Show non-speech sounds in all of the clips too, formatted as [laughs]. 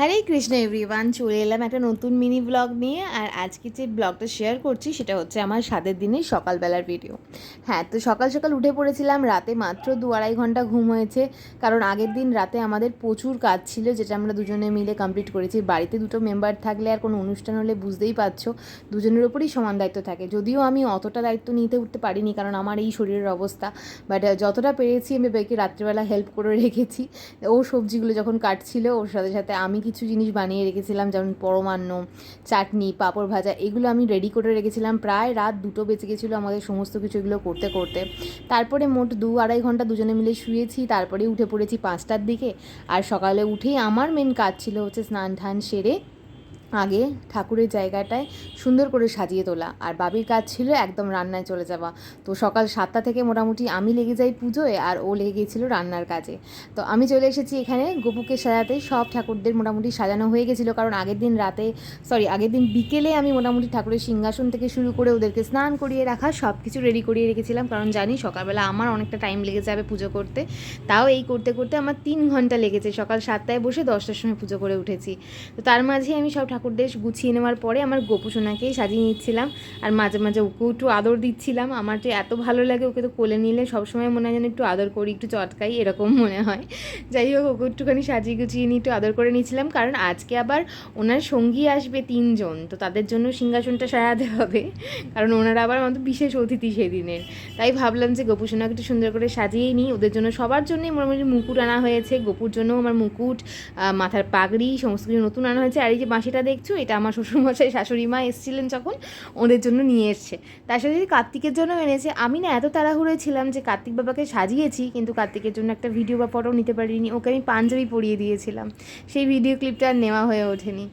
হরে Krishna everyone, চলে এলাম একটা নতুন মিনি ব্লগ নিয়ে আর আজকে যে ব্লগটা শেয়ার করছি সেটা হচ্ছে আমার সাতের দিনের সকালবেলার ভিডিও হ্যাঁ তো সকাল সকাল উঠে পড়েছিলাম, রাতে মাত্র দু আড়াই ঘণ্টা ঘুম হয়েছে, কারণ আগের দিন রাতে আমাদের প্রচুর কাজ ছিল, যেটা আমরা দুজনে মিলে কমপ্লিট করেছি। বাড়িতে দুটো মেম্বার থাকলে আর কোনো অনুষ্ঠান হলে বুঝতেই পারছ, দুজনের ওপরই সমান দায়িত্ব থাকে। যদিও আমি অতটা দায়িত্ব নিতে উঠতে পারিনি, কারণ আমার এই শরীরের অবস্থা বাট যতটা পেরেছি আমি বাইকে রাত্রিবেলা হেল্প করে রেখেছি। ও সবজিগুলো যখন কাটছিল, ওর সাথে সাথে আমি কিছু জিনিস বানিয়ে রেখেছিলাম, যেমন পরমান্ন, চাটনি, পাঁপড় ভাজা, এগুলো আমি রেডি করে রেখেছিলাম। প্রায় রাত দুটো বেঁচে গেছিল আমাদের সমস্ত কিছু এগুলো করতে করতে। তারপরে মোট দু আড়াই ঘণ্টা দুজনে মিলে শুয়েছি, তারপরে উঠে পড়েছি পাঁচটার দিকে। আর সকালে উঠেই আমার মেন কাজ ছিল হচ্ছে স্নান ঠান সেরে আগে ঠাকুরের জায়গাটায় সুন্দর করে সাজিয়ে তোলা। আর বাবির কাজ ছিল একদম রান্নায় চলে যাওয়া। তো সকাল সাতটা থেকে মোটামুটি আমি লেগে যাই পুজোয় আর ও লেগে গিয়েছিল রান্নার কাজে। তো আমি চলে এসেছি এখানে গোপুকে সাজাতে। সব ঠাকুরদের মোটামুটি সাজানো হয়ে গেছিল কারণ আগের দিন রাতে সরি আগের দিন বিকেলে আমি মোটামুটি ঠাকুরের সিংহাসন থেকে শুরু করে ওদেরকে স্নান করিয়ে রাখা সব কিছু রেডি করিয়ে রেখেছিলাম। কারণ জানি সকালবেলা আমার অনেকটা টাইম লেগে যাবে পুজো করতে। তাও এই করতে করতে আমার তিন ঘণ্টা লেগেছে। সকাল সাতটায় বসে দশটার সময় পুজো করে উঠেছি। তো তার মাঝে আমি সব ঠাকুরদের গুছিয়ে নেওয়ার পরে আমার গোপুসোনাকেই সাজিয়ে নিচ্ছিলাম। আর মাঝে মাঝে ওকেও একটু আদর দিচ্ছিলাম। আমার তো এত ভালো লাগে ওকে তো কোলে নিলে সবসময় মনে হয় যেন একটু আদর করি, একটু চটকাই, এরকম মনে হয়। যাই হোক, ওকে একটুখানি সাজিয়ে গুছিয়ে নিয়ে একটু আদর করে নিচ্ছিলাম। কারণ আজকে আবার ওনার সঙ্গী আসবে তিনজন, তো তাদের জন্য সিংহাসনটা সাজাতে হবে। কারণ ওনারা আবার আমাদের বিশেষ অতিথি সেদিনের। তাই ভাবলাম যে গোপুসোনাকে একটু সুন্দর করে সাজিয়েই নিই। ওদের জন্য সবার জন্যই মোটামুটি মুকুট আনা হয়েছে। গোপুর জন্য আমার মুকুট মাথার পাগড়ি, সমস্ত কিছু নতুন আনা হয়েছে। আর এই যে বাঁশিটা দেখছ, এটা আমার শ্বশুরমশাই, শাশুড়ি মা এসেছিলেন যখন ওদের জন্য নিয়ে এসছে। তার সাথে কার্তিকের জন্য এনেছে, আমি না এত তাড়াহুড়োয় ছিলাম যে কার্তিক বাবাকে সাজিয়েছি, কিন্তু কার্তিকের জন্য একটা ভিডিও বা ফটো নিতে পারিনি, ওকে আমি পাঞ্জাবি পরিয়ে দিয়েছিলাম। সেই ভিডিও ক্লিপটা আর নেওয়া হয়ে ওঠেনি।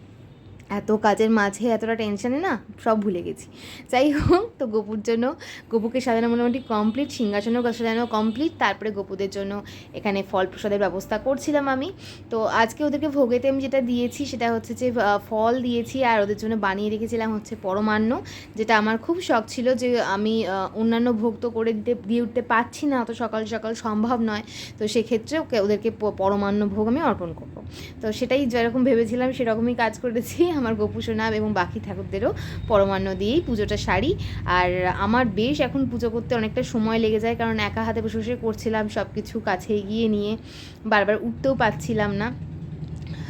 এত কাজের মাঝে এতটা টেনশানে না সব ভুলে গেছি। যাই হোক, তো গোপুর জন্য গোপুকে সাজানো মোটামুটি কমপ্লিট সিংহাসনও সাজানো কমপ্লিট তারপরে গোপুদের জন্য এখানে ফল প্রসাদের ব্যবস্থা করছিলাম আমি। তো আজকে ওদেরকে ভোগেতে আমি যেটা দিয়েছি সেটা হচ্ছে যে ফল দিয়েছি আর ওদের জন্য বানিয়ে রেখেছিলাম হচ্ছে পরমান্ন, যেটা আমার খুব শখ ছিল যে আমি অন্যান্য ভোগ তো করে দিতে, দিয়ে উঠতে পারছি না, অত সকাল সকাল সম্ভব নয়। তো সেক্ষেত্রে ওদেরকে পরমান্ন ভোগ আমি অর্পণ করব। তো সেটাই যেরকম ভেবেছিলাম সেরকমই কাজ করেছি। আমার গোপু এবং বাকি ঠাকুরদেরও পরমান্ন দিয়েই পুজোটা সারি। আর আমার বেশ এখন পুজো করতে অনেকটা সময় লেগে যায়, কারণ একা হাতে বসে বসে করছিলাম সব কিছু কাছে গিয়ে নিয়ে বারবার উঠতেও পারছিলাম না।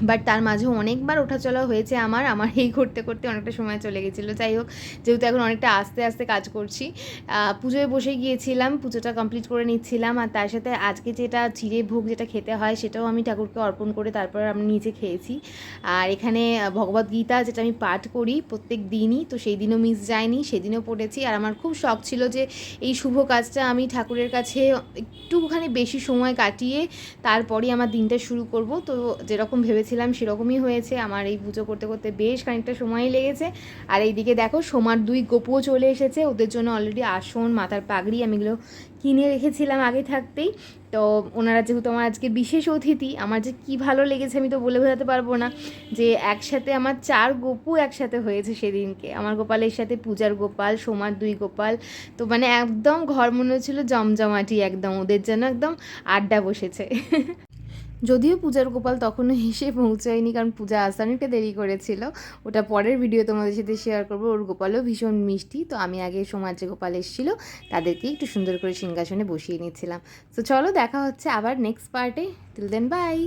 বাট তার মাঝেও অনেকবার ওঠা চলা হয়েছে আমার আমার এই করতে করতে অনেকটা সময় চলে গেছিল। যাই হোক, যেহেতু এখন অনেকটা আস্তে আস্তে কাজ করছি পুজোয় বসে গিয়েছিলাম, পুজোটা কমপ্লিট করে নিচ্ছিলাম আর তার সাথে আজকে যেটা চিড়ে ভোগ যেটা খেতে হয় সেটাও আমি ঠাকুরকে অর্পণ করে তারপর আমি নিজে খেয়েছি। আর এখানে ভগবদ গীতা যেটা আমি পাঠ করি প্রত্যেক দিনই, তো সেই দিনও মিস যায়নি, সেদিনও পড়েছি। আর আমার খুব শখ ছিল যে এই শুভ কাজটা আমি ঠাকুরের কাছে একটুখানি বেশি সময় কাটিয়ে তারপরই আমার দিনটা শুরু করব। তো যেরকম ভেবেছিলাম সেরকমই হয়েছে। আমার এই পুজো করতে করতে বেশ খানিকটা সময়ই লেগেছে। আর এইদিকে দেখো, সোমার দুই গোপুও চলে এসেছে। ওদের জন্য অলরেডি আসন, মাথার পাগড়ি, আমি এগুলো কিনে রেখেছিলাম আগে থাকতেই। তো ওনারা যেহেতু আমার আজকে বিশেষ অতিথি, আমার যে কি ভালো লেগেছে আমি তো বলে বোঝাতে পারব না যে একসাথে আমার চার গোপু একসাথে হয়েছে সেদিনকে। আমার গোপালের সাথে পূজার গোপাল, সোমার দুই গোপাল। তো মানে একদম ঘর মনে হচ্ছিল জমজমাটি একদম। ওদের জন্য একদম আড্ডা বসেছে। [laughs] যদিও পূজার গোপাল তখনও হেসে পৌঁছায়নি, কারণ পূজা আসতে অনেকটা দেরি করেছিল। ওটা পরের ভিডিও তোমাদের সাথে শেয়ার করব। ওর গোপালও ভীষণ মিষ্টি, তো আমি আগে সময় যে গোপাল এসেছিল তাদেরকে একটু সুন্দর করে সিংহাসনে বসিয়ে নিচ্ছিলাম। তো চলো দেখা হচ্ছে আবার নেক্সট পার্টে টিল দেন বাই